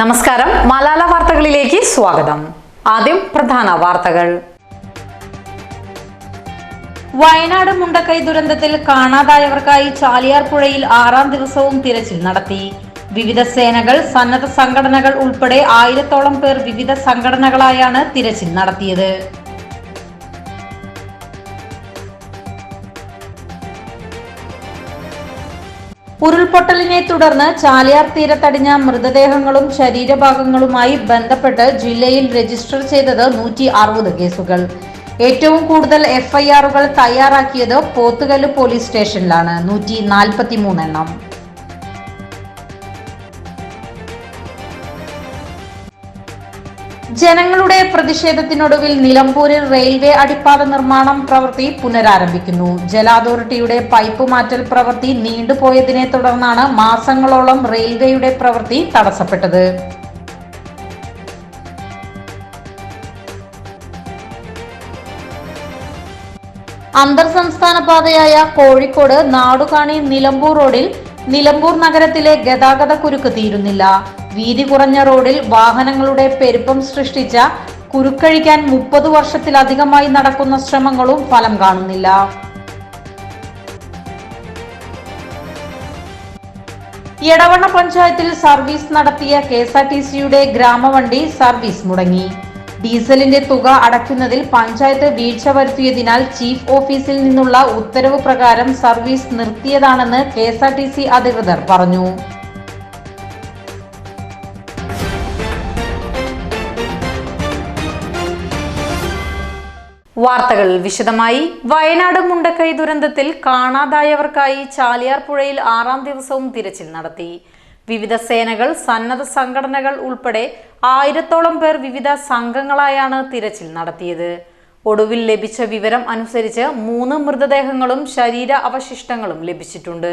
നമസ്കാരം. മലാല വാർത്തകളിലേക്ക് സ്വാഗതം. ആദ്യം പ്രധാന വാർത്തകൾ. വയനാട് മുണ്ടക്കൈ ദുരന്തത്തിൽ കാണാതായവർക്കായി ചാലിയാർ പുഴയിൽ ആറാം ദിവസവും തിരച്ചിൽ നടത്തി. വിവിധ സേനകൾ സന്നദ്ധ സംഘടനകൾ ഉൾപ്പെടെ ആയിരത്തോളം പേർ വിവിധ സംഘടനകളായാണ് തിരച്ചിൽ നടത്തിയത്. ഉരുൾപൊട്ടലിനെ തുടർന്ന് ചാലിയാർ തീരത്തടിഞ്ഞ മൃതദേഹങ്ങളും ശരീരഭാഗങ്ങളുമായി ബന്ധപ്പെട്ട് ജില്ലയിൽ രജിസ്റ്റർ ചെയ്തത് നൂറ്റി അറുപത് കേസുകൾ. ഏറ്റവും കൂടുതൽ എഫ്ഐആറുകൾ തയ്യാറാക്കിയത് പോത്തുകല്ല് പോലീസ് സ്റ്റേഷനിലാണ്. നൂറ്റി നാൽപ്പത്തി മൂന്നെണ്ണം ജനങ്ങളുടെ പ്രതിഷേധത്തിനൊടുവിൽ നിലമ്പൂരിൽ റെയിൽവേ അടിപ്പാത നിർമ്മാണം പ്രവൃത്തി പുനരാരംഭിക്കുന്നു. ജല അതോറിറ്റിയുടെ പൈപ്പ് മാറ്റൽ പ്രവൃത്തി നീണ്ടുപോയതിനെ തുടർന്നാണ് മാസങ്ങളോളം റെയിൽവേയുടെ പ്രവൃത്തി തടസ്സപ്പെട്ടത്. അന്തർ സംസ്ഥാന പാതയായ കോഴിക്കോട് നാടുകാണി നിലമ്പൂർ റോഡിൽ നിലമ്പൂർ നഗരത്തിലെ ഗതാഗത കുരുക്ക് തീരുന്നില്ല. വീതി കുറഞ്ഞ റോഡിൽ വാഹനങ്ങളുടെ പെരുപ്പം സൃഷ്ടിച്ച കുരുക്കഴിക്കാൻ മുപ്പത് വർഷത്തിലധികമായി നടക്കുന്ന ശ്രമങ്ങളും ഫലം കാണുന്നില്ല. എടവണ്ണ പഞ്ചായത്തിൽ സർവീസ് നടത്തിയ കെ എസ് ആർ ടി സിയുടെ ഗ്രാമവണ്ടി സർവീസ് മുടങ്ങി. ഡീസലിന്റെ തുക അടയ്ക്കുന്നതിൽ പഞ്ചായത്ത് വീഴ്ച വരുത്തിയതിനാൽ ചീഫ് ഓഫീസിൽ നിന്നുള്ള ഉത്തരവ് പ്രകാരം സർവീസ് നിർത്തിയതാണെന്ന് കെ അധികൃതർ പറഞ്ഞു. വാർത്തകൾ വിശദമായി. വയനാട് മുണ്ടക്കൈ ദുരന്തത്തിൽ കാണാതായവർക്കായി ചാലിയാർ പുഴയിൽ ആറാം ദിവസവും തിരച്ചിൽ നടത്തി. വിവിധ സേനകൾ സന്നദ്ധ സംഘടനകൾ ഉൾപ്പെടെ ആയിരത്തോളം പേർ വിവിധ സംഘങ്ങളായാണ് തിരച്ചിൽ നടത്തിയത്. ഒടുവിൽ ലഭിച്ച വിവരം അനുസരിച്ച് മൂന്ന് മൃതദേഹങ്ങളും ശരീര അവശിഷ്ടങ്ങളും ലഭിച്ചിട്ടുണ്ട്.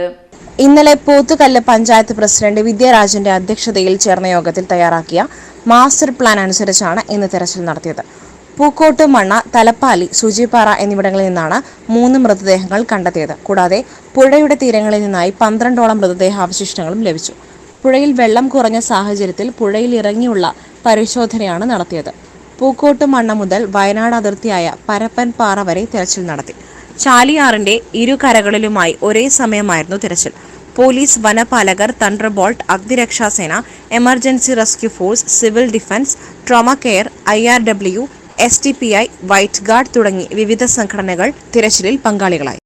ഇന്നലെ പോത്തുകല്ല് പഞ്ചായത്ത് പ്രസിഡന്റ് വിദ്യാരാജന്റെ അധ്യക്ഷതയിൽ ചേർന്ന യോഗത്തിൽ തയ്യാറാക്കിയ മാസ്റ്റർ പ്ലാൻ അനുസരിച്ചാണ് ഇന്ന് തിരച്ചിൽ നടത്തിയത്. പൂക്കോട്ട് മണ്ണ തലപ്പാലി സുജിപ്പാറ എന്നിവിടങ്ങളിൽ നിന്നാണ് മൂന്ന് മൃതദേഹങ്ങൾ കണ്ടെത്തിയത്. കൂടാതെ പുഴയുടെ തീരങ്ങളിൽ നിന്നായി പന്ത്രണ്ടോളം മൃതദേഹാവശിഷ്ടങ്ങളും ലഭിച്ചു. പുഴയിൽ വെള്ളം കുറഞ്ഞ സാഹചര്യത്തിൽ പുഴയിൽ ഇറങ്ങിയുള്ള പരിശോധനയാണ് നടത്തിയത്. പൂക്കോട്ട് മണ്ണ മുതൽ വയനാട് അതിർത്തിയായ പരപ്പൻ പാറ വരെ തിരച്ചിൽ നടത്തി. ചാലിയാറിന്റെ ഇരു കരകളിലുമായി ഒരേ സമയമായിരുന്നു തിരച്ചിൽ. പോലീസ് വനപാലകർ thunderbolt അഗ്നിരക്ഷാസേന emergency rescue force civil defence trauma care I R W S T P I white guard തുടങ്ങി വിവിധ സംഘടനകൾ തിരച്ചിലിൽ പങ്കാളികളായി.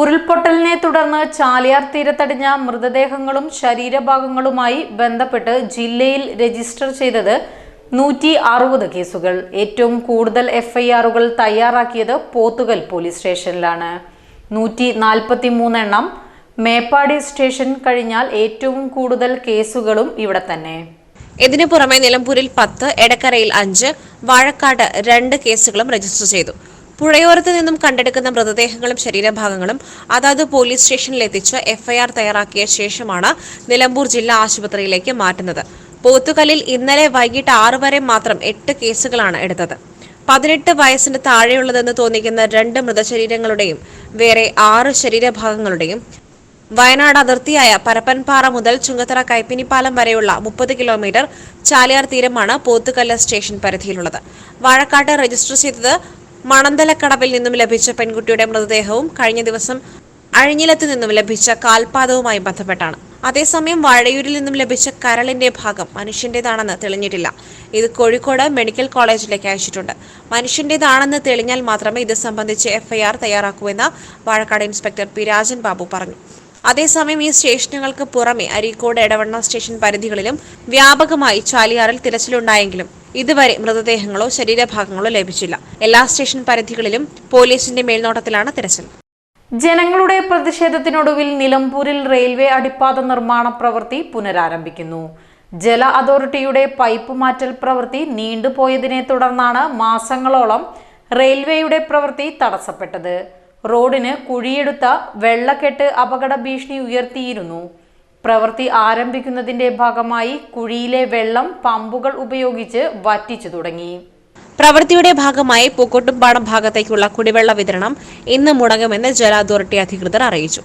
ഉരുൾപൊട്ടലിനെ തുടർന്ന് ചാലിയാർ തീരത്തടിഞ്ഞ മൃതദേഹങ്ങളും ശരീരഭാഗങ്ങളുമായി ബന്ധപ്പെട്ട് ജില്ലയിൽ രജിസ്റ്റർ ചെയ്തത് നൂറ്റി അറുപത് കേസുകൾ. ഏറ്റവും കൂടുതൽ എഫ്ഐആറുകൾ തയ്യാറാക്കിയത് പോത്തുകൽ പോലീസ് സ്റ്റേഷനിലാണ്. നൂറ്റി നാൽപ്പത്തി മൂന്നെണ്ണം മേപ്പാടി സ്റ്റേഷൻ കഴിഞ്ഞാൽ ഏറ്റവും കൂടുതൽ കേസുകളും ഇവിടെ തന്നെ. ഇതിനു പുറമെ നിലമ്പൂരിൽ പത്ത് എടക്കരയിൽ അഞ്ച് വാഴക്കാട് രണ്ട് കേസുകളും രജിസ്റ്റർ ചെയ്തു. പുഴയോരത്ത് നിന്നും കണ്ടെടുക്കുന്ന മൃതദേഹങ്ങളും ശരീരഭാഗങ്ങളും അതാത് പോലീസ് സ്റ്റേഷനിൽ എത്തിച്ച് എഫ്ഐആർ തയ്യാറാക്കിയ ശേഷമാണ് നിലമ്പൂർ ജില്ലാ ആശുപത്രിയിലേക്ക് മാറ്റുന്നത്. പോത്തുകല്ലിൽ ഇന്നലെ വൈകിട്ട് ആറ് വരെ മാത്രം എട്ട് കേസുകളാണ് എടുത്തത്. പതിനെട്ട് വയസ്സിന് താഴെയുള്ളതെന്ന് തോന്നിക്കുന്ന രണ്ട് മൃതശരീരങ്ങളുടെയും വേറെ ആറ് ശരീരഭാഗങ്ങളുടെയും വയനാട് അതിർത്തിയായ പരപ്പൻപാറ മുതൽ ചുങ്കത്തറ കൈപ്പിനിപ്പാലം വരെയുള്ള മുപ്പത് കിലോമീറ്റർ ചാലിയാർ തീരമാണ് പോത്തുകല്ല് സ്റ്റേഷൻ പരിധിയിലുള്ളത്. വാഴക്കാട്ട് രജിസ്റ്റർ ചെയ്തത് മണന്തലക്കടവിൽ നിന്നും ലഭിച്ച പെൺകുട്ടിയുടെ മൃതദേഹവും കഴിഞ്ഞ ദിവസം അഴിഞ്ഞിലത്ത് നിന്നും ലഭിച്ച കാൽപാദവുമായി ബന്ധപ്പെട്ടാണ്. അതേസമയം വാഴയൂരിൽ നിന്നും ലഭിച്ച കരളിന്റെ ഭാഗം മനുഷ്യന്റേതാണെന്ന് തെളിഞ്ഞിട്ടില്ല. ഇത് കോഴിക്കോട് മെഡിക്കൽ കോളേജിലേക്ക് അയച്ചിട്ടുണ്ട്. മനുഷ്യന്റേതാണെന്ന് തെളിഞ്ഞാൽ മാത്രമേ ഇത് സംബന്ധിച്ച് എഫ്ഐആർ തയ്യാറാക്കൂ എന്ന് വാഴക്കാട് ഇൻസ്പെക്ടർ പി രാജൻ ബാബു പറഞ്ഞു. അതേസമയം ഈ സ്റ്റേഷനുകൾക്ക് പുറമെ അരീക്കോട് എടവണ്ണ സ്റ്റേഷൻ പരിധികളിലും വ്യാപകമായി ചാലിയാറിൽ തിരച്ചിലുണ്ടായെങ്കിലും ഇതുവരെ മൃതദേഹങ്ങളോ ശരീരഭാഗങ്ങളോ ലഭിച്ചില്ല. എല്ലാ സ്റ്റേഷൻ പരിധികളിലും പോലീസിന്റെ മേൽനോട്ടത്തിലാണ് തിരച്ചിൽ. ജനങ്ങളുടെ പ്രതിഷേധത്തിനൊടുവിൽ നിലമ്പൂരിൽ റെയിൽവേ അടിപ്പാത നിർമ്മാണ പ്രവൃത്തി പുനരാരംഭിക്കുന്നു. ജല അതോറിറ്റിയുടെ പൈപ്പ് മാറ്റൽ പ്രവൃത്തി നീണ്ടുപോയതിനെ തുടർന്നാണ് മാസങ്ങളോളം റെയിൽവേയുടെ പ്രവൃത്തി തടസ്സപ്പെട്ടത്. റോഡിന് കുഴിയെടുത്ത വെള്ളക്കെട്ട് അപകട ഭീഷണി ഉയർത്തിയിരുന്നു. പ്രവൃത്തി ആരംഭിക്കുന്നതിന്റെ ഭാഗമായി കുഴിയിലെ വെള്ളം പമ്പുകൾ ഉപയോഗിച്ച് വറ്റിച്ചു തുടങ്ങി. പ്രവൃത്തിയുടെ ഭാഗമായി പൂക്കോട്ടുംപാടം ഭാഗത്തേക്കുള്ള കുടിവെള്ള വിതരണം ഇന്ന് മുടങ്ങുമെന്ന് ജല അതോറിറ്റി അധികൃതർ അറിയിച്ചു.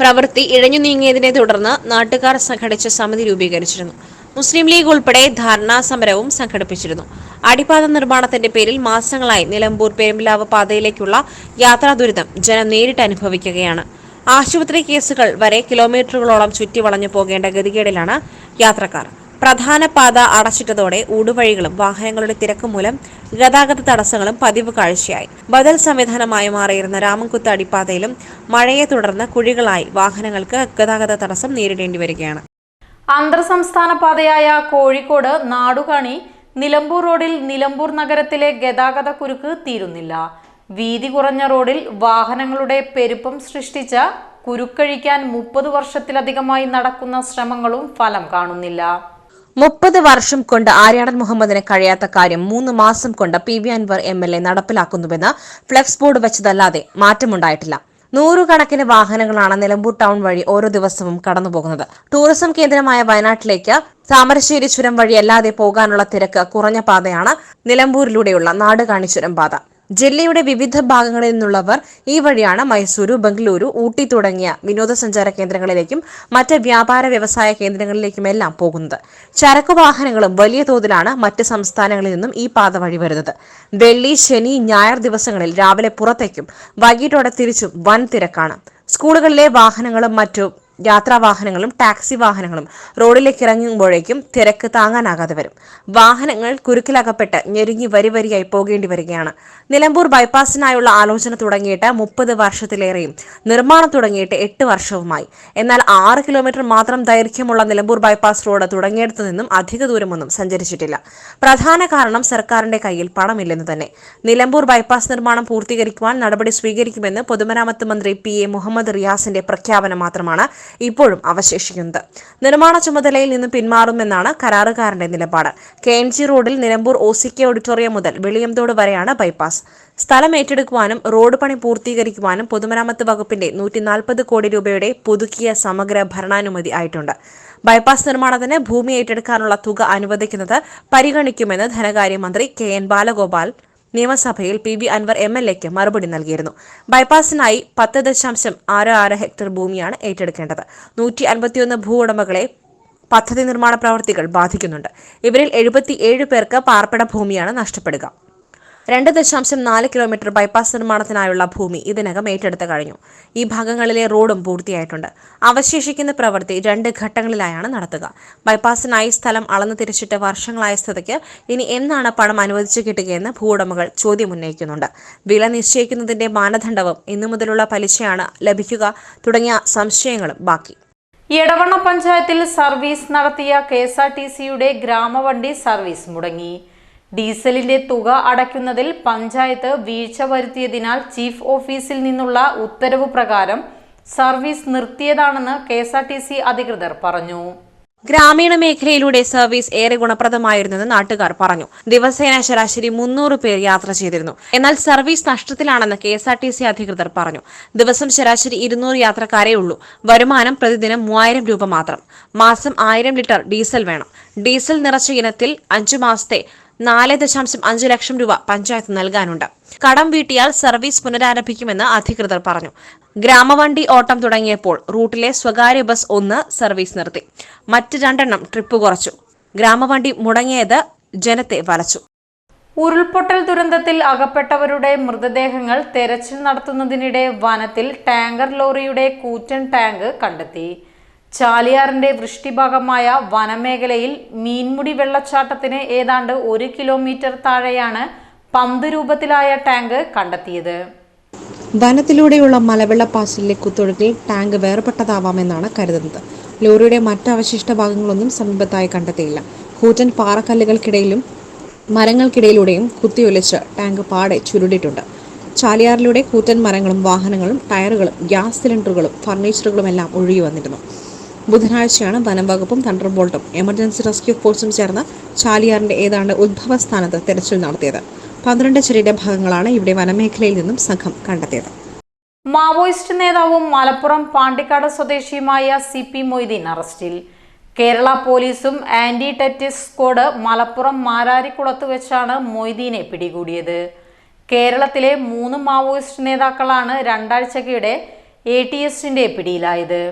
പ്രവൃത്തി ഇഴഞ്ഞു നീങ്ങിയതിനെ തുടർന്ന് നാട്ടുകാർ സംഘടിച്ച സമിതി രൂപീകരിച്ചിരുന്നു. മുസ്ലിം ലീഗ് ഉൾപ്പെടെ ധാരണാ സമരവും സംഘടിപ്പിച്ചിരുന്നു. അടിപ്പാത നിർമ്മാണത്തിന്റെ പേരിൽ മാസങ്ങളായി നിലമ്പൂർ പെരുമ്പിലാവ് പാതയിലേക്കുള്ള യാത്രാ ദുരിതം ജനം നേരിട്ട് അനുഭവിക്കുകയാണ്. ആശുപത്രി കേസുകൾ വരെ കിലോമീറ്ററുകളോളം ചുറ്റി വളഞ്ഞു പോകേണ്ട ഗതികേടിലാണ് യാത്രക്കാർ. പ്രധാന പാത അടച്ചിട്ടതോടെ ഊടുവഴികളും വാഹനങ്ങളുടെ തിരക്ക് മൂലം ഗതാഗത തടസ്സങ്ങളും പതിവ് കാഴ്ചയായി. ബദൽ സംവിധാനമായി മാറിയിരുന്ന രാമൻകുത്ത് അടിപ്പാതയിലും മഴയെ തുടർന്ന് കുഴികളായി വാഹനങ്ങൾക്ക് ഗതാഗത തടസ്സം നേരിടേണ്ടി വരികയാണ്. അന്തർ സംസ്ഥാന പാതയായ കോഴിക്കോട് നാടുകാണി നിലമ്പൂർ റോഡിൽ നിലമ്പൂർ നഗരത്തിലെ ഗതാഗത കുരുക്ക് തീരുന്നില്ല. വീതി കുറഞ്ഞ റോഡിൽ വാഹനങ്ങളുടെ പെരുപ്പം സൃഷ്ടിച്ച കുരുക്കഴിക്കാൻ മുപ്പത് വർഷത്തിലധികമായി നടക്കുന്ന ശ്രമങ്ങളും ഫലം കാണുന്നില്ല. മുപ്പത് വർഷം കൊണ്ട് ആര്യാടൻ മുഹമ്മദിന് കഴിയാത്ത കാര്യം മൂന്ന് മാസം കൊണ്ട് P V Anvar M L A നടപ്പിലാക്കുന്നുവെന്ന് flex board വെച്ചതല്ലാതെ മാറ്റമുണ്ടായിട്ടില്ല. നൂറുകണക്കിന് വാഹനങ്ങളാണ് നിലമ്പൂർ ടൗൺ വഴി ഓരോ ദിവസവും കടന്നുപോകുന്നത്. ടൂറിസം കേന്ദ്രമായ വയനാട്ടിലേക്ക് താമരശ്ശേരി ചുരം വഴി അല്ലാതെ പോകാനുള്ള തിരക്ക് കുറഞ്ഞ പാതയാണ് നിലമ്പൂരിലൂടെയുള്ള നാടുകാണി ചുരം പാത. ജില്ലയുടെ വിവിധ ഭാഗങ്ങളിൽ നിന്നുള്ളവർ ഈ വഴിയാണ് മൈസൂരു ബംഗളൂരു ഊട്ടി തുടങ്ങിയ വിനോദസഞ്ചാര കേന്ദ്രങ്ങളിലേക്കും മറ്റ് വ്യാപാര വ്യവസായ കേന്ദ്രങ്ങളിലേക്കുമെല്ലാം പോകുന്നത്. ചരക്കു വാഹനങ്ങളും വലിയ തോതിലാണ് മറ്റ് സംസ്ഥാനങ്ങളിൽ നിന്നും ഈ പാത വഴി വരുന്നത്. വെള്ളി ശനി ഞായർ ദിവസങ്ങളിൽ രാവിലെ പുറത്തേക്കും വൈകിട്ടോടെ തിരിച്ചും വൻ തിരക്കാണ്. സ്കൂളുകളിലെ വാഹനങ്ങളും മറ്റു യാത്രാ വാഹനങ്ങളും ടാക്സി വാഹനങ്ങളും റോഡിലേക്ക് ഇറങ്ങുമ്പോഴേക്കും തിരക്ക് താങ്ങാനാകാതെ വരും. വാഹനങ്ങൾ കുരുക്കിലകപ്പെട്ട് ഞെരുങ്ങി വരി വരിയായി പോകേണ്ടി വരികയാണ്. നിലമ്പൂർ ബൈപ്പാസിനായുള്ള ആലോചന തുടങ്ങിയിട്ട് മുപ്പത് വർഷത്തിലേറെയും നിർമ്മാണം തുടങ്ങിയിട്ട് എട്ട് വർഷവുമായി. എന്നാൽ ആറ് കിലോമീറ്റർ മാത്രം ദൈർഘ്യമുള്ള നിലമ്പൂർ ബൈപ്പാസ് റോഡ് തുടങ്ങിയിടത്തു നിന്നും അധിക ദൂരമൊന്നും സഞ്ചരിച്ചിട്ടില്ല. പ്രധാന കാരണം സർക്കാരിന്റെ കയ്യിൽ പണമില്ലെന്ന് തന്നെ. നിലമ്പൂർ ബൈപ്പാസ് നിർമ്മാണം പൂർത്തീകരിക്കുവാൻ നടപടി സ്വീകരിക്കുമെന്ന് പൊതുമരാമത്ത് മന്ത്രി പി എ മുഹമ്മദ് റിയാസിന്റെ പ്രഖ്യാപനം മാത്രമാണ് ഇപ്പോഴും അവശേഷിക്കുന്നത്. നിർമ്മാണ ചുമതലയിൽ നിന്ന് പിന്മാറുമെന്നാണ് കരാറുകാരന്റെ നിലപാട്. കെ എൻ ജി റോഡിൽ Nilambur O C K auditorium മുതൽ വെളിയംതോട് വരെയാണ് ബൈപ്പാസ്. സ്ഥലം ഏറ്റെടുക്കുവാനും റോഡ് പണി പൂർത്തീകരിക്കുവാനും പൊതുമരാമത്ത് വകുപ്പിന്റെ നൂറ്റി നാൽപ്പത് കോടി രൂപയുടെ പുതുക്കിയ സമഗ്ര ഭരണാനുമതി ആയിട്ടുണ്ട്. ബൈപ്പാസ് നിർമ്മാണത്തിന് ഭൂമി ഏറ്റെടുക്കാനുള്ള തുക അനുവദിക്കുന്നത് പരിഗണിക്കുമെന്ന് ധനകാര്യമന്ത്രി കെ എൻ ബാലഗോപാൽ നിയമസഭയിൽ P B Anvar M L എക്ക് മറുപടി നൽകിയിരുന്നു. ബൈപ്പാസിനായി പത്ത് ദശാംശം ആറ് ആറ് ഹെക്ടർ ഭൂമിയാണ് ഏറ്റെടുക്കേണ്ടത്. നൂറ്റി അൻപത്തിയൊന്ന് ഭൂ ഉടമകളെ പദ്ധതി നിർമ്മാണ പ്രവർത്തികൾ ബാധിക്കുന്നുണ്ട്. ഇവരിൽ എഴുപത്തിയേഴ് പേർക്ക് പാർപ്പിട ഭൂമിയാണ് നഷ്ടപ്പെടുക. രണ്ട് ദശാംശം നാല് കിലോമീറ്റർ ബൈപ്പാസ് നിർമ്മാണത്തിനായുള്ള ഭൂമി ഇതിനകം ഏറ്റെടുത്ത് കഴിഞ്ഞു. ഈ ഭാഗങ്ങളിലെ റോഡും പൂർത്തിയായിട്ടുണ്ട്. അവശേഷിക്കുന്ന പ്രവൃത്തി രണ്ട് ഘട്ടങ്ങളിലായാണ് നടത്തുക. ബൈപ്പാസിനായി സ്ഥലം അളന്നു തിരിച്ചിട്ട് വർഷങ്ങളായ സ്ഥിതിക്ക് ഇനി എന്നാണ് പണം അനുവദിച്ചു കിട്ടുകയെന്ന് ഭൂവുടമകൾ ചോദ്യമുന്നയിക്കുന്നുണ്ട് വില നിശ്ചയിക്കുന്നതിന്റെ മാനദണ്ഡവും ഇന്നു മുതലുള്ള പലിശയാണ് ലഭിക്കുക തുടങ്ങിയ സംശയങ്ങളും ബാക്കി. എടവണ്ണ പഞ്ചായത്തിൽ സർവീസ് നടത്തിയ കെ എസ് ആർ ടി സിയുടെ ഗ്രാമവണ്ടി സർവീസ് മുടങ്ങി. ഡീസലിന്റെ തുക അടയ്ക്കുന്നതിൽ പഞ്ചായത്ത് വീഴ്ച വരുത്തിയതിനാൽ ചീഫ് ഓഫീസിൽ നിന്നുള്ള ഉത്തരവ് പ്രകാരം service നിർത്തിയതാണെന്ന് K S R T C അധികൃതർ പറഞ്ഞു. ഗ്രാമീണ മേഖലയിലൂടെ സർവീസ് ഏറെ ഗുണപ്രദമായിരുന്നെന്ന് നാട്ടുകാർ പറഞ്ഞു. ദിവസേന ശരാശരി മുന്നൂറ് പേർ യാത്ര ചെയ്തിരുന്നു. എന്നാൽ service നഷ്ടത്തിലാണെന്ന് K S R T C അധികൃതർ പറഞ്ഞു. ദിവസം ശരാശരി ഇരുന്നൂറ് യാത്രക്കാരേ ഉള്ളൂ. വരുമാനം പ്രതിദിനം മൂവായിരം രൂപ മാത്രം. മാസം ആയിരം ലിറ്റർ ഡീസൽ വേണം. ഡീസൽ നിറച്ച ഇനത്തിൽ അഞ്ചു മാസത്തെ നാല് ദശാംശം അഞ്ച് ലക്ഷം രൂപ പഞ്ചായത്ത് നൽകാനുണ്ട്. കടം വീട്ടിയാൽ സർവീസ് പുനരാരംഭിക്കുമെന്ന് അധികൃതർ പറഞ്ഞു. ഗ്രാമവണ്ടി ഓട്ടം തുടങ്ങിയപ്പോൾ റൂട്ടിലെ സ്വകാര്യ ബസ് ഒന്ന് സർവീസ് നിർത്തി. മറ്റ് രണ്ടെണ്ണം ട്രിപ്പ് കുറച്ചു. ഗ്രാമവണ്ടി മുടങ്ങിയത് ജനത്തെ വലച്ചു. ഉരുൾപൊട്ടൽ ദുരന്തത്തിൽ അകപ്പെട്ടവരുടെ മൃതദേഹങ്ങൾ തെരച്ചിൽ നടത്തുന്നതിനിടെ വനത്തിൽ ടാങ്കർ ലോറിയുടെ കൂറ്റൻ ടാങ്ക് കണ്ടെത്തി. ചാലിയാറിന്റെ വൃഷ്ടിഭാഗമായ വനമേഖലയിൽ മീൻമുടി വെള്ളച്ചാട്ടത്തിന് ഏതാണ്ട് ഒരു കിലോമീറ്റർ താഴെയാണ് പന്ത് രൂപത്തിലായ ടാങ്ക് കണ്ടെത്തിയത്. വനത്തിലൂടെയുള്ള മലവെള്ളപ്പാച്ചിലിലെ കുത്തൊഴുക്കിൽ ടാങ്ക് വേർപെട്ടതാവാമെന്നാണ് കരുതുന്നത്. ലോറിയുടെ മറ്റവശിഷ്ട ഭാഗങ്ങളൊന്നും സമീപത്തായി കണ്ടെത്തിയില്ല. കൂറ്റൻ പാറക്കല്ലുകൾക്കിടയിലും മരങ്ങൾക്കിടയിലൂടെയും കുത്തിയൊലിച്ച് ടാങ്ക് പാടെ ചുരുണ്ടിട്ടുണ്ട് ചാലിയാറിലൂടെ കൂറ്റൻ മരങ്ങളും വാഹനങ്ങളും ടയറുകളും ഗ്യാസ് സിലിണ്ടറുകളും ഫർണിച്ചറുകളും എല്ലാം ഒഴുകി വന്നിരുന്നു. ബുധനാഴ്ചയാണ് വനംവകുപ്പും തണ്ടർബോൾട്ടും എമർജൻസി റെസ്ക്യൂ ഫോഴ്സും ചേർന്ന് ചാലിയാറിന്റെ ഏതാണ്ട് ഉദ്ഭവസ്ഥാനത്ത് തെരച്ചിൽ നടത്തിയത്. പന്ത്രണ്ട് ഭാഗങ്ങളാണ് ഇവിടെ വനമേഖലയിൽ നിന്നും സംഘം കണ്ടെത്തിയത്. മാവോയിസ്റ്റ് നേതാവും മലപ്പുറം പാണ്ടിക്കാട് സ്വദേശിയുമായ സി പി മൊയ്തീൻ അറസ്റ്റിൽ. കേരള പോലീസും ആന്റി ടെറ്റിസ് സ്ക്വാഡ് മലപ്പുറം മാരാരിക്കുളത്ത് വെച്ചാണ് മൊയ്തീനെ പിടികൂടിയത്. കേരളത്തിലെ മൂന്ന് മാവോയിസ്റ്റ് നേതാക്കളാണ് രണ്ടാഴ്ചക്കിടെ എ ടി എസിന്റെ പിടിയിലായത്.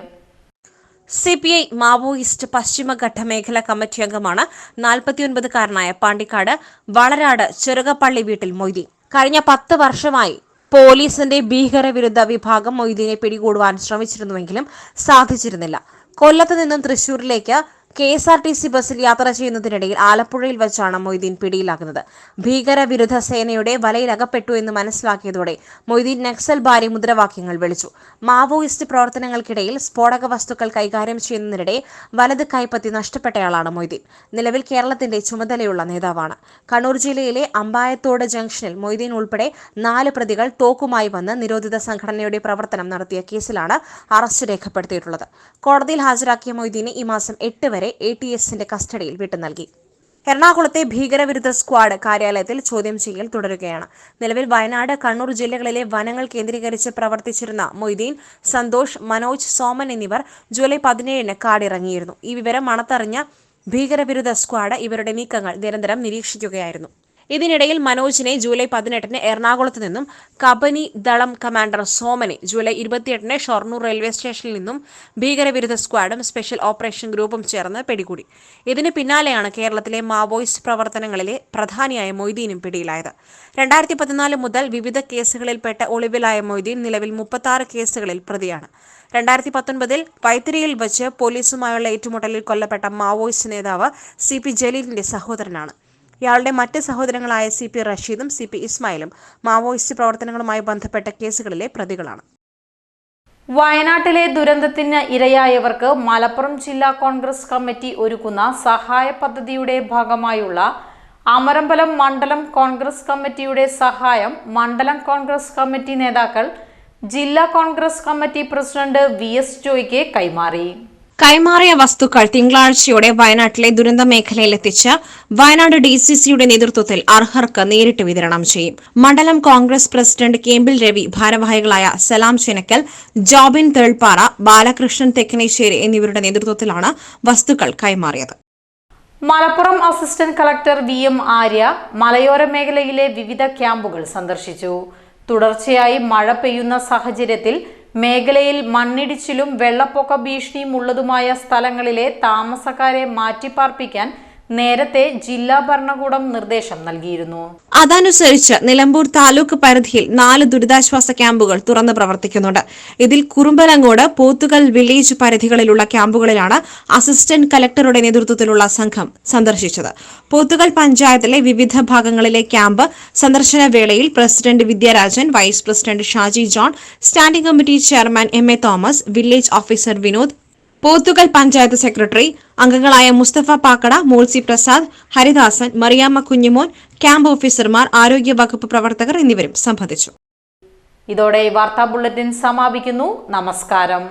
സി പി ഐ മാവോയിസ്റ്റ് പശ്ചിമഘട്ട മേഖലാ കമ്മിറ്റി അംഗമാണ് നാൽപ്പത്തിയൊൻപതുകാരനായ പാണ്ടിക്കാട് വളരാട് ചെറുകപ്പള്ളി വീട്ടിൽ മൊയ്തീൻ. കഴിഞ്ഞ പത്ത് വർഷമായി പോലീസിന്റെ ഭീകരവിരുദ്ധ വിഭാഗം മൊയ്തീനെ പിടികൂടുവാൻ ശ്രമിച്ചിരുന്നുവെങ്കിലും സാധിച്ചിരുന്നില്ല. കൊല്ലത്ത് നിന്നും തൃശൂരിലേക്ക് K S R T C ബസ്സിൽ യാത്ര ചെയ്യുന്നതിനിടയിൽ ആലപ്പുഴയിൽ വെച്ചാണ് മൊയ്തീൻ പിടിയിലാകുന്നത്. ഭീകരവിരുദ്ധ സേനയുടെ വലയിലകപ്പെട്ടു എന്ന് മനസ്സിലാക്കിയതോടെ മൊയ്തീൻ നക്സൽ ബാരി മുദ്രാവാക്യങ്ങൾ വിളിച്ചു. മാവോയിസ്റ്റ് പ്രവർത്തനങ്ങൾക്കിടയിൽ സ്ഫോടക വസ്തുക്കൾ കൈകാര്യം ചെയ്യുന്നതിനിടെ വലത് കൈപ്പത്തി നഷ്ടപ്പെട്ടയാളാണ് മൊയ്തീൻ. നിലവിൽ കേരളത്തിന്റെ ചുമതലയുള്ള നേതാവാണ്. കണ്ണൂർ ജില്ലയിലെ അമ്പായത്തോട് ജംഗ്ഷനിൽ മൊയ്തീൻ ഉൾപ്പെടെ നാല് പ്രതികൾ തോക്കുമായി വന്ന് നിരോധിത സംഘടനയുടെ പ്രവർത്തനം നടത്തിയ കേസിലാണ് അറസ്റ്റ് രേഖപ്പെടുത്തിയിട്ടുള്ളത്. കോടതിയിൽ ഹാജരാക്കിയ മൊയ്തീനെ ഈ മാസം എട്ട് വരെ എ ടി എസിന്റെ കസ്റ്റഡിയിൽ വിട്ടു നൽകി. എറണാകുളത്തെ ഭീകരവിരുദ്ധ സ്ക്വാഡ് കാര്യാലയത്തിൽ ചോദ്യം ചെയ്യൽ തുടരുകയാണ്. നിലവിൽ വയനാട് കണ്ണൂർ ജില്ലകളിലെ വനങ്ങൾ കേന്ദ്രീകരിച്ച് പ്രവർത്തിച്ചിരുന്ന മൊയ്തീൻ സന്തോഷ് മനോജ് സോമൻ എന്നിവർ ജൂലൈ പതിനേഴിന് കാടിറങ്ങിയിരുന്നു. ഈ വിവരം മണത്തറിഞ്ഞ ഭീകരവിരുദ്ധ സ്ക്വാഡ് ഇവരുടെ നീക്കങ്ങൾ നിരന്തരം നിരീക്ഷിക്കുകയായിരുന്നു. ഇതിനിടയിൽ മനോജിനെ ജൂലൈ പതിനെട്ടിന് എറണാകുളത്ത് നിന്നും കബനി ദളം കമാൻഡർ സോമനെ ജൂലൈ ഇരുപത്തിയെട്ടിന് ഷൊർണൂർ റെയിൽവേ സ്റ്റേഷനിൽ നിന്നും ഭീകരവിരുദ്ധ സ്ക്വാഡും സ്പെഷ്യൽ ഓപ്പറേഷൻ ഗ്രൂപ്പും ചേർന്ന് പിടികൂടി. ഇതിന് പിന്നാലെയാണ് കേരളത്തിലെ മാവോയിസ്റ്റ് പ്രവർത്തനങ്ങളിലെ പ്രധാനിയായ മൊയ്തീനും പിടിയിലായത്. രണ്ടായിരത്തി പതിനാല് മുതൽ വിവിധ കേസുകളിൽപ്പെട്ട ഒളിവിലായ മൊയ്തീൻ നിലവിൽ മുപ്പത്തി കേസുകളിൽ പ്രതിയാണ്. രണ്ടായിരത്തി പത്തൊൻപതിൽ വൈത്തിരിയിൽ വച്ച് പോലീസുമായുള്ള ഏറ്റുമുട്ടലിൽ കൊല്ലപ്പെട്ട മാവോയിസ്റ്റ് നേതാവ് സി പി ജലീലിന്റെ സഹോദരനാണ്. ഇയാളുടെ മറ്റ് സഹോദരങ്ങളായ സി പി റഷീദും സി പി ഇസ്മായിലും മാവോയിസ്റ്റ് പ്രവർത്തനങ്ങളുമായി ബന്ധപ്പെട്ട കേസുകളിലെ പ്രതികളാണ്. വയനാട്ടിലെ ദുരന്തത്തിന് ഇരയായവർക്ക് മലപ്പുറം ജില്ലാ കോൺഗ്രസ് കമ്മിറ്റി ഒരുക്കുന്ന സഹായ പദ്ധതിയുടെ ഭാഗമായുള്ള അമരമ്പലം മണ്ഡലം കോൺഗ്രസ് കമ്മിറ്റിയുടെ സഹായം മണ്ഡലം കോൺഗ്രസ് കമ്മിറ്റി നേതാക്കൾ ജില്ലാ Congress committee president V S ജോയ്ക്ക് കൈമാറി. കൈമാറിയ വസ്തുക്കൾ തിങ്കളാഴ്ചയോടെ വയനാട്ടിലെ ദുരന്ത മേഖലയിലെത്തിച്ച് വയനാട് ഡി സി സിയുടെ നേതൃത്വത്തിൽ അർഹർക്ക് നേരിട്ട് വിതരണം ചെയ്യും. മണ്ഡലം കോൺഗ്രസ് പ്രസിഡന്റ് കേമ്പിൽ രവി ഭാരവാഹികളായ സലാം ചെനക്കൽ ജോബിൻ തേൾപ്പാറ ബാലകൃഷ്ണൻ തെക്കനേശ്ശേരി എന്നിവരുടെ നേതൃത്വത്തിലാണ് വസ്തുക്കൾ കൈമാറിയത്. Malappuram assistant collector V M Arya മലയോര മേഖലയിലെ വിവിധ ക്യാമ്പുകൾ സന്ദർശിച്ചു. തുടർച്ചയായി മഴ പെയ്യുന്ന സാഹചര്യത്തിൽ മേഖലയിൽ മണ്ണിടിച്ചിലും വെള്ളപ്പൊക്ക ഭീഷണിയും ഉള്ളതുമായ സ്ഥലങ്ങളിലെ താമസക്കാരെ മാറ്റിപ്പാർപ്പിക്കാൻ നേരത്തെ ജില്ലാ ഭരണകൂടം നിർദ്ദേശം നൽകിയിരുന്നു. അതനുസരിച്ച് നിലമ്പൂർ താലൂക്ക് പരിധിയിൽ നാല് ദുരിതാശ്വാസ ക്യാമ്പുകൾ തുറന്ന് പ്രവർത്തിക്കുന്നുണ്ട്. ഇതിൽ കുറുമ്പലങ്ങോട് പോത്തുകൽ വില്ലേജ് പരിധികളിലുള്ള ക്യാമ്പുകളിലാണ് അസിസ്റ്റന്റ് കലക്ടറുടെ നേതൃത്വത്തിലുള്ള സംഘം സന്ദർശിച്ചത്. പോത്തുകൽ പഞ്ചായത്തിലെ വിവിധ ഭാഗങ്ങളിലെ ക്യാമ്പ് സന്ദർശന വേളയിൽ president Vidyarajan vice president Shaji John standing committee chairman M A Thomas village officer Vinod Pothukal panchayat secretary അംഗങ്ങളായ മുസ്തഫ പാക്കട മോൾസി പ്രസാദ് ഹരിദാസൻ മറിയാമ്മ കുഞ്ഞുമോൻ ക്യാമ്പ് ഓഫീസർമാർ ആരോഗ്യ വകുപ്പ് പ്രവർത്തകർ എന്നിവരും സംബന്ധിച്ചു. ഇതോടെ വാർത്താ ബുള്ളറ്റിൻ സമാപിക്കുന്നു. നമസ്കാരം.